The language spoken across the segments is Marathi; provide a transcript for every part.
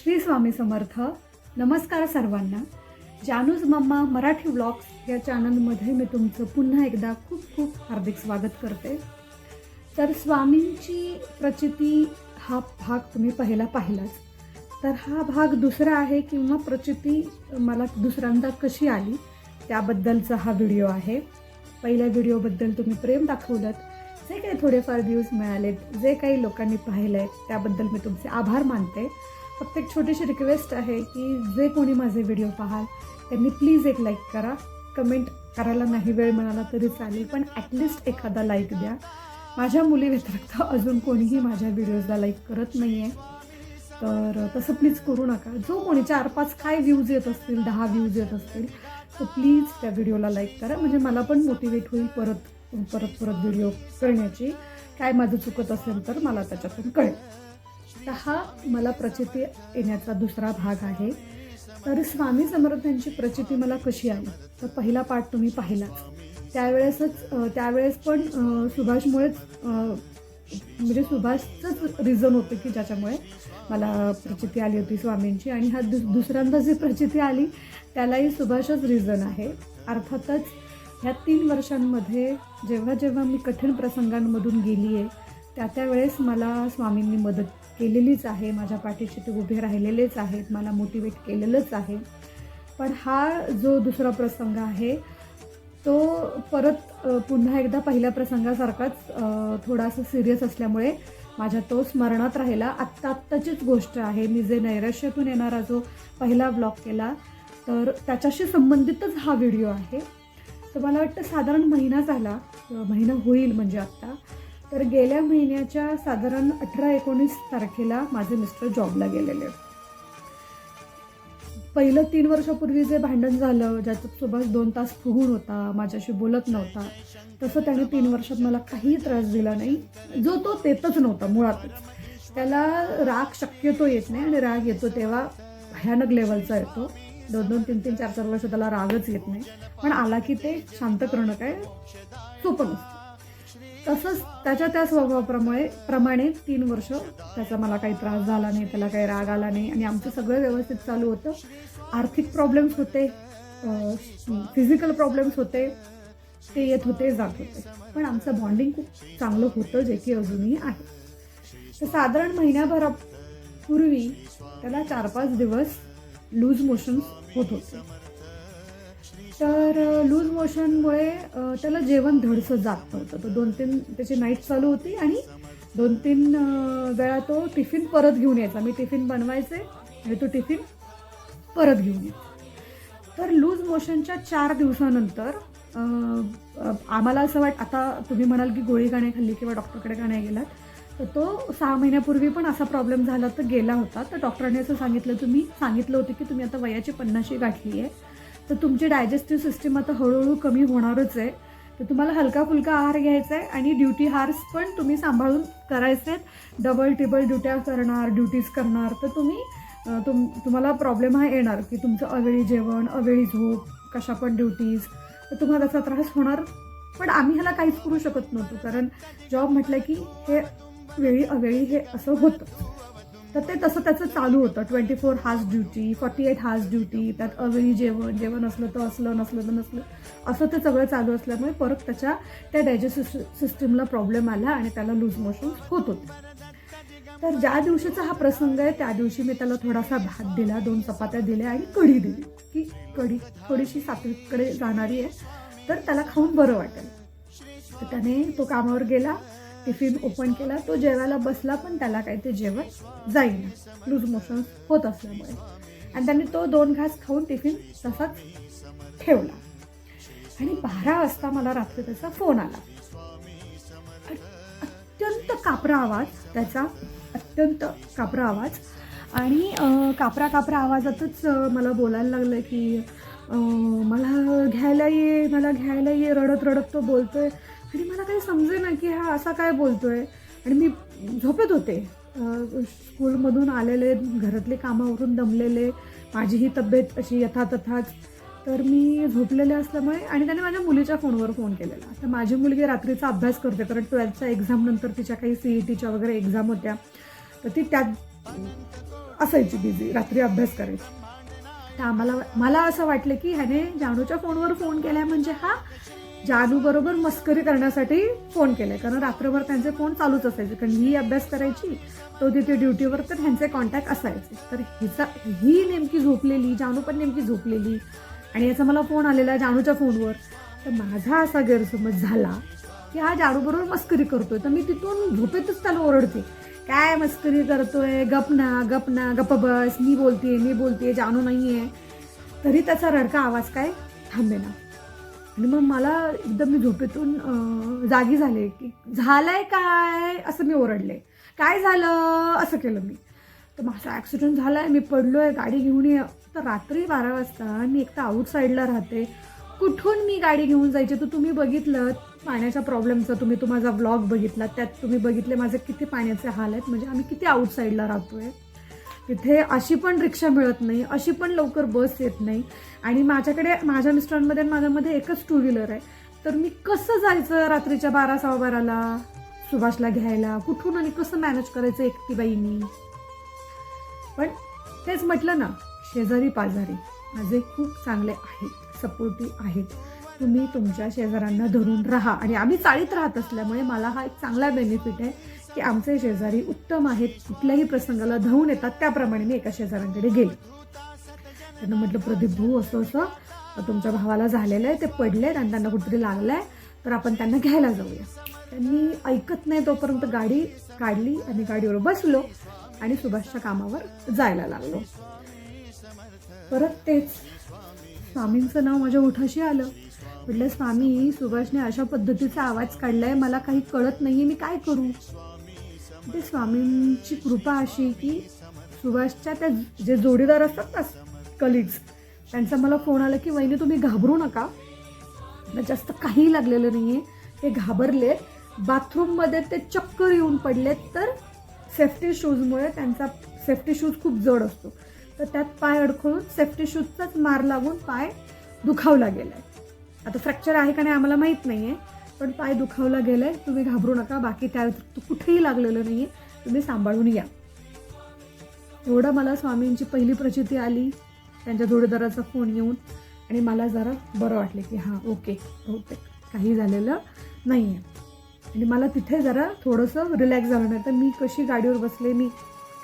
श्री स्वामी समर्थ. नमस्कार सर्वांना. जानूज मम्मा मराठी व्लॉग्स या चॅनलमध्ये मी तुमचं पुन्हा एकदा खूप खूप हार्दिक स्वागत करते. तर स्वामींची प्रचिती हा भाग तुम्ही पहिला पाहिलाच. तर हा भाग दुसरा आहे किंवा प्रचिती मला दुसऱ्यांदा कशी आली त्याबद्दलचा हा व्हिडिओ आहे. पहिल्या व्हिडिओबद्दल तुम्ही प्रेम दाखवलं जे काही थोडेफार व्ह्यूज मिळालेत जे काही लोकांनी पाहिलं आहे त्याबद्दल मी तुमचे आभार मानते. फक्त एक छोटीशी रिक्वेस्ट आहे की जे कोणी माझे व्हिडिओ पाहाल त्यांनी प्लीज एक लाईक करा. कमेंट करायला नाही वेळ मिळाला तरी चालेल पण ॲटलिस्ट एखादा लाईक द्या. माझ्या मुली व्यतिरिक्त अजून कोणीही माझ्या व्हिडिओजला लाईक करत नाही आहे तर तसं प्लीज करू नका. जो कोणी चार पाच काय व्ह्यूज येत असतील दहा व्ह्यूज येत असतील तर प्लीज त्या व्हिडिओला लाईक करा. म्हणजे मला पण मोटिवेट होईल परत परत परत व्हिडिओ करण्याची. काय माझं चुकत असेल तर मला त्याच्यातून कळेल. तर हा मला प्रचिती येण्याचा दुसरा भाग आहे. तर स्वामी समर्थांची प्रचिती मला कशी आली? तर पहिला पाठ तुम्ही पाहिला त्यावेळेसच त्यावेळेस पण सुभाषमुळेच म्हणजे सुभाषचंच रिझन होतं की ज्याच्यामुळे मला प्रचिती आली होती स्वामींची. आणि हा दुस दुसऱ्यांदा जी प्रचिती आली त्यालाही सुभाषच रिझन आहे. अर्थातच ह्या तीन वर्षांमध्ये जेव्हा जेव्हा मी कठीण प्रसंगांमधून गेली आहे त्या त्यावेळेस मला स्वामींनी मदत केलेलीच आहे. माझ्या पाठीशी ते उभे राहिलेलेच आहेत. मला मोटिवेट केलेलंच आहे. पण हा जो दुसरा प्रसंग आहे तो परत पुन्हा एकदा पहिल्या प्रसंगासारखाच थोडासा सिरियस असल्यामुळे माझ्या तो स्मरणात राहिला. आत्ता आत्ताचीच गोष्ट आहे. मी जे नैराश्यातून येणारा जो पहिला ब्लॉग केला तर त्याच्याशी संबंधितच हा व्हिडिओ आहे. तर मला वाटतं साधारण महिना झाला. महिना होईल म्हणजे आत्ता. तर गेल्या महिन्याच्या साधारण अठरा एकोणीस तारखेला माझे मिस्टर जॉबला गेलेले. पहिलं तीन वर्षापूर्वी जे भांडण झालं ज्याच्यात सुभाष दोन तास फुगून होता माझ्याशी बोलत नव्हता तसं त्याने तीन वर्षात मला काही त्रास दिला नाही. जो तो देतच नव्हता मुळातच. त्याला राग शक्यतो येत नाही आणि राग येतो तेव्हा भयानक लेवलचा येतो. दोन दोन तीन तीन चार चार वर्ष त्याला रागच येत नाही. पण आला की ते शांत करणं काय सोपं नसतं. तसंच त्याच्या त्या स्वभावाप्रमाणे प्रमाणे तीन वर्ष त्याचा मला काही त्रास झाला नाही त्याला काही राग आला नाही आणि आमचं सगळं व्यवस्थित चालू होतं. आर्थिक प्रॉब्लेम्स होते फिजिकल प्रॉब्लेम्स होते ते येत होते जात होते. पण आमचं बॉन्डिंग खूप चांगलं होतं जे की अजूनही आहे. तर साधारण महिन्याभरापूर्वी त्याला चार पाच दिवस लूज मोशन्स होत होते. तर लूज मोशनमुळे त्याला जेवण धडसं जात नव्हतं. तर दोन तीन त्याची नाईट चालू होती आणि दोन तीन वेळा तो टिफिन परत घेऊन यायचा. मी टिफिन बनवायचे आणि तो टिफिन परत घेऊन यायचा. तर लूज मोशनच्या चार दिवसानंतर आम्हाला असं वाट आता तुम्ही म्हणाल की गोळी का खाल्ली किंवा डॉक्टरकडे का नाही गेलात तर तो सहा महिन्यापूर्वी पण असा प्रॉब्लेम झाला तर गेला होता. तर डॉक्टरांनी असं सांगितलं तुम्ही सांगितलं होतं की तुम्ही आता वयाची पन्नाशी गाठली आहे तर तुमची डायजेस्टिव्ह सिस्टीम आता हळूहळू कमी होणारच आहे. तर तुम्हाला हलका फुलका आहार घ्यायचा आहे आणि ड्युटी हार्स पण तुम्ही सांभाळून करायचे आहेत. डबल टिबल ड्युट्या करणार ड्युटीज करणार. तर तुम्ही तुम तुम्हाला प्रॉब्लेम हा येणार की तुमचं अवेळी जेवण अवेळी झोप कशा पण ड्युटीज तर तुम्हाला त्याचा त्रास होणार. पण आम्ही ह्याला काहीच करू शकत नव्हतो. कारण जॉब म्हटलं की हे वेळी अवेळी हे असं होतं. तर ते तसं त्याचं चालू होतं. Twenty four hours duty forty eight hours duty त्यात अवेळी जेवण जेवण असलं तर असलं नसलं तर नसलं. असं ते सगळं चालू असल्यामुळे परत त्याच्या त्या डायजेस्टिव्ह सिस्टीमला प्रॉब्लेम आला आणि त्याला लूज मोशन होत होते. तर ज्या दिवशीचा हा प्रसंग आहे त्या दिवशी मी त्याला थोडासा भात दिला दोन चपात्या दिल्या आणि कढी दिली. की कढी थोडीशी सात्विककडे जाणारी आहे. तर त्याला खाऊन बरं वाटेल. तर त्याने तो कामावर गेला. टिफिन ओपन केला तो जेवायला बसला पण त्याला काही ते जेवण जाईना. लूज मोशन होत असल्यामुळे. आणि त्याने तो दोन घास खाऊन टिफिन तसाच ठेवला. आणि बारा वाजता मला रात्री त्याचा फोन आला. अत्यंत कापरा आवाज त्याचा अत्यंत कापरा आवाज. आणि कापरा कापरा आवाजातच मला बोलायला लागलं की मला घ्यायला ये मला घ्यायला ये. रडत रडत तो बोलतोय. आणि मला काही समजे ना की हा असा काय बोलतोय. आणि मी झोपेत होते. स्कूलमधून आलेले घरातले कामावरून दमलेले माझीही तब्येत अशी यथातथाच. तर मी झोपलेले असल्यामुळे आणि त्याने माझ्या मुलीच्या फोनवर फोन केलेला. तर माझी मुलगी रात्रीचा अभ्यास करते कारण ट्वेल्थच्या एक्झाम नंतर तिच्या काही सी ई टीच्या वगैरे एक्झाम होत्या. तर ती त्यात असायची बिझी रात्री अभ्यास करायची. तर आम्हाला मला असं वाटलं की ह्याने जानूच्या फोनवर फोन केलाय म्हणजे हा जानूबरोबर मस्करी करण्यासाठी फोन केलाय. कारण रात्रभर त्यांचे फोन चालूच असायचे. कारण ही अभ्यास करायची तो तिथे ड्युटीवर तर ह्यांचे कॉन्टॅक्ट असायचे. तर हिचा ही नेमकी झोपलेली जानू पण नेमकी झोपलेली. आणि याचा मला फोन आलेला जानूच्या फोनवर तर माझा असा गैरसमज झाला की हा जानूबरोबर मस्करी करतोय. तर मी तिथून झोपेतच त्याला ओरडते. काय मस्करी करतोय? गप ना गप ना गप बस. मी बोलतेय मी बोलतेय जानू नाही आहे तरी त्याचा रडका आवाज काय? थांबेना. आणि मग मला एकदम मी झोपेतून जागी झाले की झालंय काय? असं मी ओरडले. काय झालं? असं केलं मी. तर माझा ॲक्सिडेंट झाला आहे मी पडलो आहे गाडी घेऊन ये. तर रात्री बारा वाजता मी एक तर आउटसाईडला राहते. कुठून मी गाडी घेऊन जायची? तर तुम्ही बघितलं पाण्याच्या प्रॉब्लेमचा तुम्ही तो माझा व्लॉग बघितला त्यात तुम्ही बघितले माझे किती पाण्याचे हाल आहेत. म्हणजे आम्ही किती आउटसाईडला राहतो आहे तिथे अशी पण रिक्षा मिळत नाही अशी पण लवकर बस येत नाही. आणि माझ्याकडे माझ्या मिस्टरांमध्ये माझ्यामध्ये एकच टू व्हीलर आहे. तर मी कसं जायचं रात्रीच्या बारा सव्वा बाराला सुभाषला घ्यायला? कुठून आणि कसं मॅनेज करायचं एकटी बाईनी पण तेच म्हटलं ना शेजारी पाजारी माझे खूप चांगले आहेत सपोर्टिव्ह आहेत. तुम्ही तुमच्या शेजाऱ्यांना धरून राहा. आणि आम्ही चाळीत राहत असल्यामुळे मला हा एक चांगला बेनिफिट आहे. की आमचे शेजारी उत्तम आहेत कुठल्याही प्रसंगाला धावून येतात त्याप्रमाणे मी एका शेजाऱ्यांकडे गेले. त्यांना म्हटलं प्रदीप भाऊ असं असं तुमच्या भावाला झालेलं आहे ते पडले आणि त्यांना कुठेतरी आहे तर आपण त्यांना घ्यायला जाऊया. त्यांनी ऐकत नाही तोपर्यंत गाडी काढली आणि गाडीवर बसलो आणि सुभाषच्या कामावर जायला लागलो. परत तेच स्वामींचं नाव माझ्या ओठाशी आलं. म्हटलं स्वामी सुभाषने अशा पद्धतीचा आवाज काढलाय मला काही कळत नाहीये मी काय करू? ते स्वामींची कृपा अशी की सुभाषच्या त्या जे जोडीदार असतात ना कलिग्स त्यांचा मला फोन आला की वहिनी तुम्ही घाबरू नका. जास्त काही लागलेलं नाही आहे ते घाबरले बाथरूममध्ये ते चक्कर येऊन पडलेत तर सेफ्टी शूजमुळे त्यांचा सेफ्टी शूज खूप जड असतो. तर त्यात पाय अडखळून सेफ्टी शूजचाच मार लागून पाय दुखावला गेलाय. आता फ्रॅक्चर आहे का नाही आम्हाला माहीत नाही आहे पण पाय दुखावला गेलाय. तुम्ही घाबरू नका. बाकी त्या कुठेही लागलेलं नाही आहे तुम्ही सांभाळून या. एवढं मला स्वामींची पहिली प्रचिती आली. त्यांच्या जोडीदाराचा फोन येऊन. आणि मला जरा बरं वाटलं की हां ओके ओके काही झालेलं नाही आहे आणि मला तिथे जरा थोडंसं रिलॅक्स झालं नाही तर मी कशी गाडीवर बसले मी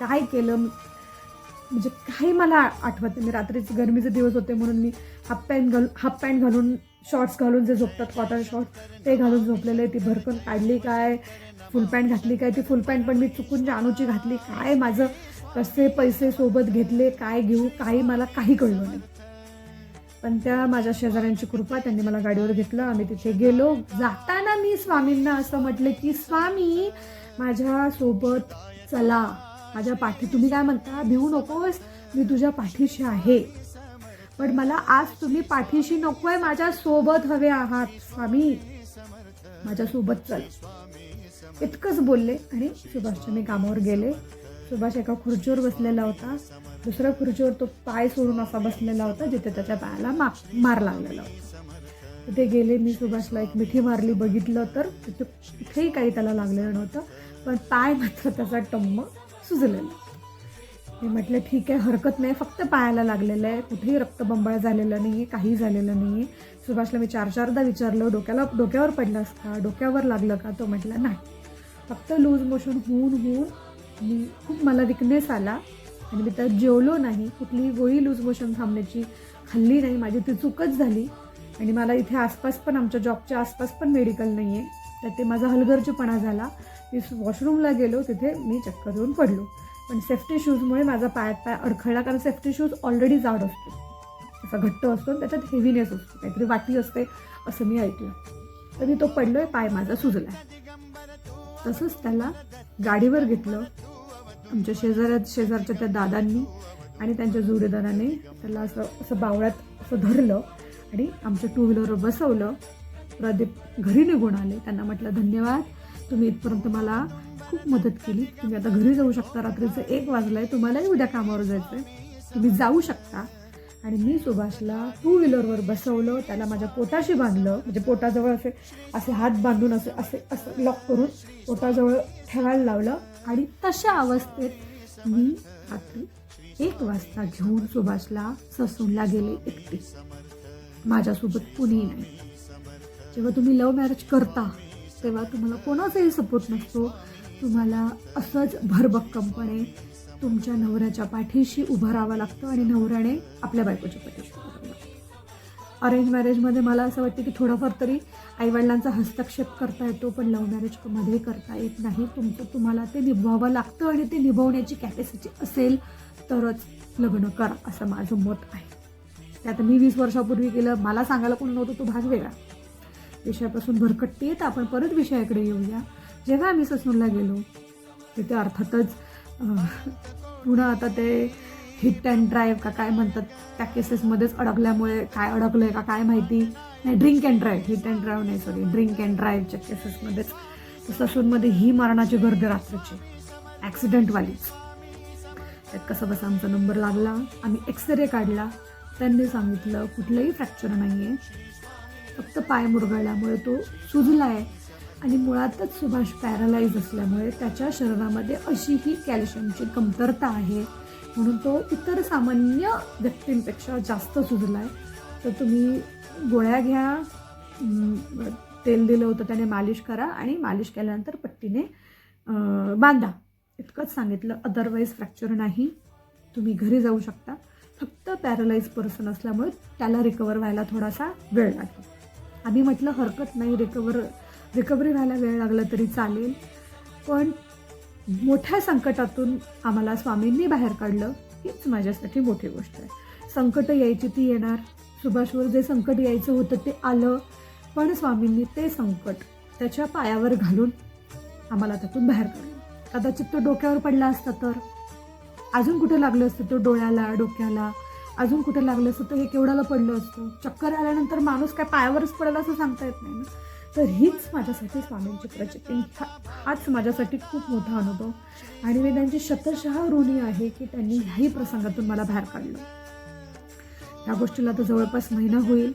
काय केलं म्हणजे काही मला आठवत नाही. मी रात्रीचे गरमीचे दिवस होते म्हणून मी हाफ पॅन्ट घालून हाफ पॅन्ट घालून शॉर्ट्स घालून जे झोपतात कॉटन शॉर्ट ते घालून झोपलेले ती भरकून काढली काय फुल पॅन्ट घातली काय ती फुल पॅन्ट पण मी चुकून जानूची घातली. काय माझं कसे पैसे सोबत घेतले काय घेऊ काही मला काही कळलं नाही. पण त्या माझ्या शेजाऱ्यांची कृपा त्यांनी मला गाडीवर घेतलं. आम्ही तिथे गेलो. जाताना मी स्वामींना असं म्हटलं की स्वामी माझ्यासोबत चला. माझ्या पाठी तुम्ही काय म्हणता? भिवू नकोस. मी तुझ्या पाठीशी आहे. पण मला आज तुम्ही पाठीशी नकोय माझ्या सोबत हवे आहात स्वामी. माझ्या सोबत चल. इतकंच बोलले आणि सुभाषच्या मी कामावर गेले. सुभाष एका खुर्चीवर बसलेला होता. दुसऱ्या खुर्चीवर तो पाय सोडून असा बसलेला होता जिथे त्याच्या पायाला मा मार लागलेला होता. तिथे गेले मी सुभाषला एक मिठी मारली बघितलं तर तिथे कुठेही काही त्याला लागलेलं नव्हतं पण पाय मात्र त्याचा टम्म सुजलेला. मी म्हटलं ठीक आहे हरकत नाही. फक्त पायाला लागलेलं आहे. कुठेही रक्तबंबाळ झालेलं नाही आहे काही झालेलं नाही आहे सुभाषला मी चार चारदा विचारलं डोक्याला डोक्यावर पडलास का? डोक्यावर लागलं का? तो म्हटला नाही. फक्त लूज मोशन होऊन होऊन मी खूप मला विकनेस आला आणि मी त्यात जेवलो नाही. कुठलीही गोळी लूज मोशन थांबण्याची खाल्ली नाही. माझी ती चूकच झाली. आणि मला इथे आसपास पण आमच्या जॉबच्या आसपास पण मेडिकल नाही आहे तर ते माझा हलगर्जीपणा झाला. मी वॉशरूमला गेलो. तिथे मी चक्कर येऊन पडलो. पण सेफ्टी शूजमुळे माझा पायात पाय अडखळला कारण सेफ्टी शूज ऑलरेडी जाड असतो. असा घट्ट असतो आणि त्याच्यात हेवीनेस असतो. काहीतरी वाटी असते असं मी ऐकलं. तर मी तो आहे पाय माझा सुजला तसंच त्याला गाडीवर घेतलं. आमच्या शेजाऱ्यात शेजारच्या त्या दादांनी आणि त्यांच्या जोडीदाराने त्याला असं असं बावळ्यात असं धरलं आणि आमच्या टू व्हीलरवर बसवलं. प्रदीप घरी निघून आले. त्यांना म्हटलं धन्यवाद. तुम्ही इथपर्यंत मला खूप मदत केली. तुम्ही आता घरी जाऊ शकता. रात्रीचं एक वाजलं आहे तुम्हालाही उद्या कामावर जायचं आहे तुम्ही जाऊ शकता. आणि मी सुभाषला टू व्हीलरवर बसवलं. त्याला माझ्या पोटाशी बांधलं. म्हणजे पोटाजवळ असे असे हात बांधून असे असे असं लॉक करून पोटाजवळ ठेवायला लावलं. आणि तशा अवस्थेत मी रात्री एक वाजता घेऊन सुभाषला ससूनला गेले एकटी. माझ्यासोबत कुणीही नाही. जेव्हा तुम्ही लव्ह मॅरेज करता तेव्हा तुम्हाला कोणाचाही सपोर्ट नसतो. तुम्हाला असंच भरभक्कमपणे तुमच्या नवऱ्याच्या पाठीशी उभं राहावं लागतं आणि नवऱ्याने आपल्या बायकोच्या पाठीशी उभं राहावं लागतं. अरेंज मॅरेजमध्ये मला असं वाटतं की थोडाफार तरी आईवडिलांचा हस्तक्षेप करता येतो पण लव्ह मॅरेजमध्ये करता येत नाही. तुमचं तुम्हाला ते निभवावं लागतं आणि ते निभवण्याची कॅपॅसिटी असेल तरच लग्न करा असं माझं मत आहे. ते आता मी वीस वर्षापूर्वी केलं मला सांगायला कोण नव्हतं तो भाग वेगळा. विषयापासून भरकटते येत आपण परत विषयाकडे येऊया. जेव्हा आम्ही ससूनला गेलो तिथे अर्थातच पुन्हा आता ते हिट अँड ड्राईव्ह का काय म्हणतात त्या केसेसमध्येच अडकल्यामुळे काय अडकलंय का काय माहिती? नाही drink and drive hit and drive नाही सॉरी ड्रिंक अँड ड्राईव्हच्या केसेसमध्येच ससूनमध्ये ही मरणाची गर्दी रात्रीची ॲक्सिडेंटवालीच त्यात कसं बसा आमचा नंबर लागला आम्ही एक्सरे काढला. त्यांनी सांगितलं कुठलंही फ्रॅक्चर नाही आहे फक्त पाय मुरगळल्यामुळे तो सुजला आहे आणि मुळातच सुभाष पॅरालाइज असल्यामुळे त्याच्या शरीरामध्ये अशी ही कॅल्शियमची कमतरता आहे. म्हणून तो इतर सामान्य व्यक्तींपेक्षा जास्त सुजला आहे तर तुम्ही गोळ्या घ्या तेल दिलं होतं त्याने मालिश करा आणि मालिश केल्यानंतर पट्टीने बांधा. इतकंच सांगितलं. अदरवाईज फ्रॅक्चर नाही. तुम्ही घरी जाऊ शकता. फक्त पॅरलाइज पर्सन असल्यामुळे त्याला रिकवर व्हायला थोडासा वेळ लागेल. आम्ही म्हटलं हरकत नाही. रिकवर रिकव्हरी व्हायला वेळ लागला तरी चालेल. पण मोठ्या संकटातून आम्हाला स्वामींनी बाहेर काढलं हीच माझ्यासाठी मोठी गोष्ट आहे. संकट यायची ती येणार. सुभाषवर जे संकट यायचं होतं ते आलं पण स्वामींनी ते संकट त्याच्या पायावर घालून आम्हाला त्यातून बाहेर काढलं. कदाचित तो डोक्यावर पडला असता तर. अजून कुठे लागलं असतं तो डोळ्याला डोक्याला? अजून कुठे लागलं असतं तर हे केवढ्याला पडलं असतं? चक्कर आल्यानंतर माणूस काय पायावरच पडला असं सांगता येत नाही ना. तर हीच माझ्यासाठी स्वामींची प्रचिती. हा हाच माझ्यासाठी खूप मोठा अनुभव. आणि मी त्यांची शतशः ऋणी आहे की त्यांनी ह्याही प्रसंगातून मला बाहेर काढलं. ह्या गोष्टीला तर जवळपास महिना होईल.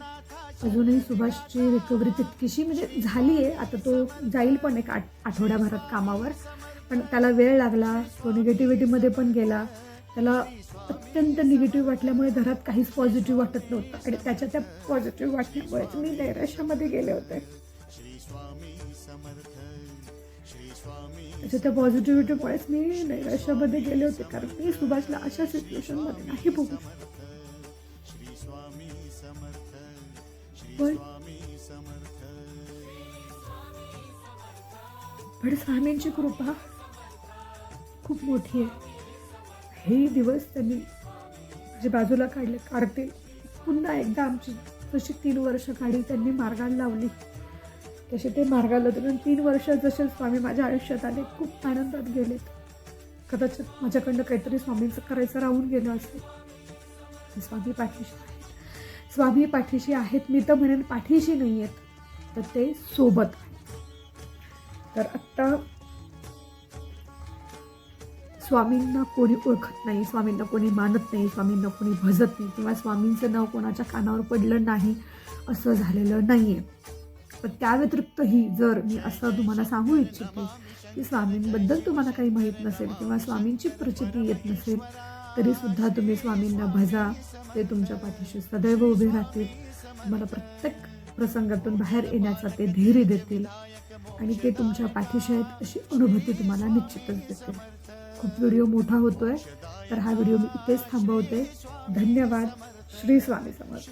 अजूनही सुभाषची रिकव्हरी तितकीशी म्हणजे झाली आहे. आता तो जाईल पण एक आठ आठवड्याभरात कामावर. पण त्याला वेळ लागला तो निगेटिव्हिटीमध्ये पण गेला. त्याला अत्यंत निगेटिव्ह वाटल्यामुळे घरात काहीच पॉझिटिव्ह वाटत नव्हतं. आणि त्याच्या त्या पॉझिटिव्ह वाटण्यामुळेच मी नैराश्यामध्ये गेले होते. त्याच्या त्या पॉझिटिव्हिटीमुळेच मी नैराश्यामध्ये गेले होते कारण मी सुभाषला अशा सिच्युएशनमध्ये नाही बघू. पण पण स्वामींची कृपा खूप मोठी आहे. हे दिवस त्यांनी जे बाजूला काढले. काढते पुन्हा एकदा आमची जशी तीन वर्ष काढी त्यांनी मार्गाला लावली. तसे ते मार्गाला तर तीन वर्ष जसे स्वामी माझ्या आयुष्यात आले खूप आनंदात गेलेत. कदाचित माझ्याकडनं काहीतरी स्वामींचं करायचं राहून गेलं असेल. स्वामी पाठीशी आहेत. स्वामी पाठीशी आहेत मी तर म्हणेन पाठीशी नाही आहेत तर ते सोबत तर आत्ता स्वामींना कोणी ओळखत नाही स्वामींना कोणी मानत नाही स्वामींना कोणी भजत नाही किंवा स्वामींचं नाव कोणाच्या कानावर पडलं नाही असं झालेलं नाही आहे पण त्या व्यतिरिक्तही जर मी असं तुम्हाला सांगू इच्छिते की स्वामींबद्दल तुम्हाला काही माहीत नसेल किंवा स्वामींची प्रचिती येत नसेल तरी सुद्धा तुम्ही स्वामींना भजा. ते तुमच्या पाठीशी सदैव उभे राहतील. तुम्हाला प्रत्येक प्रसंगातून बाहेर येण्याचा ते धैर्य देतील आणि ते तुमच्या पाठीशी आहेत अशी अनुभूती तुम्हाला निश्चितच देतील. खूप व्हिडिओ मोठा होतोय तर हा व्हिडिओ मी इथेच थांबवते. धन्यवाद. श्री स्वामी समर्थ.